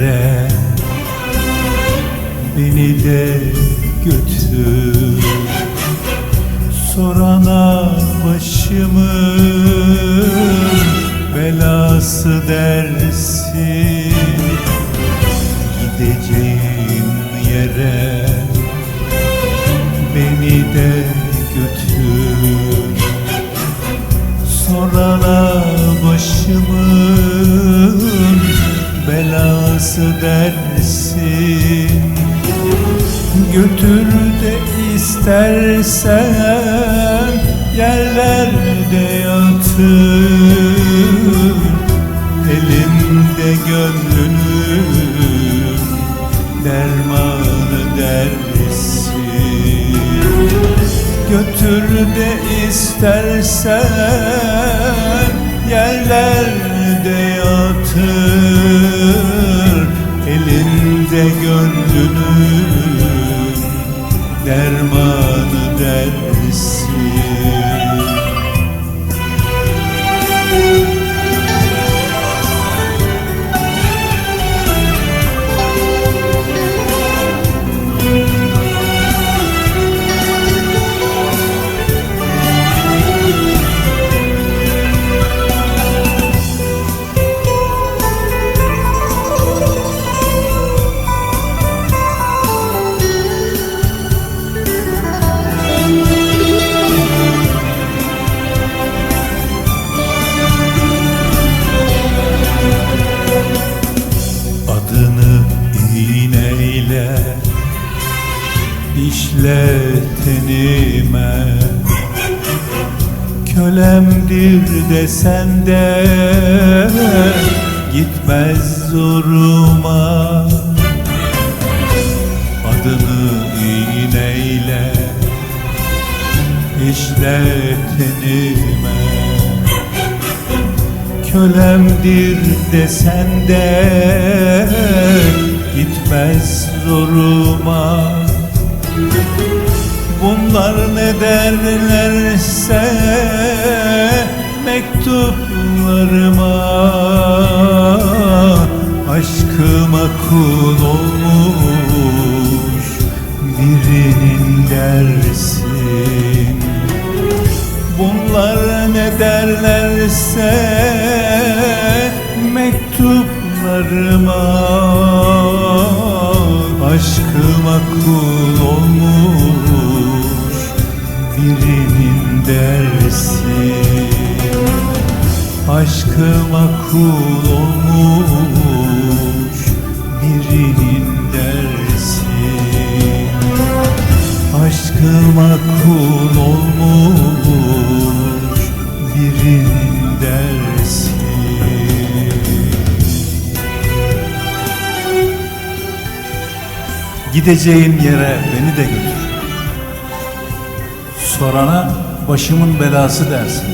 yere. Beni de götür. Sorana başımın belası dersin. Gideceğim yere. Beni de götür. Sorana belası dersin? Götür de istersen yerlerde yatır. Elimde gönlünün dermanı dersin Götür de istersen yerlerde yatır Elinde gönlünün dermanı dersin iğneyle işle tenime Kölemdir desen de gitmez zoruma. Adını iğneyle işle tenime Kölemdir desen de gitmez zoruma. Bunlar ne derlerse mektuplarıma. Aşkıma kul olmuş birinin dersin. Bunlar ne derlerse mektuplarıma Aşkıma kul olmuş birinin dersin Aşkıma kul olmuş birinin dersin Aşkıma kul olmuş Gideceğim yere beni de götür. Sorana başımın belası dersin.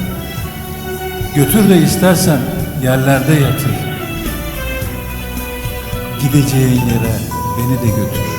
Götür de istersen yerlerde yatır. Gideceğin yere beni de götür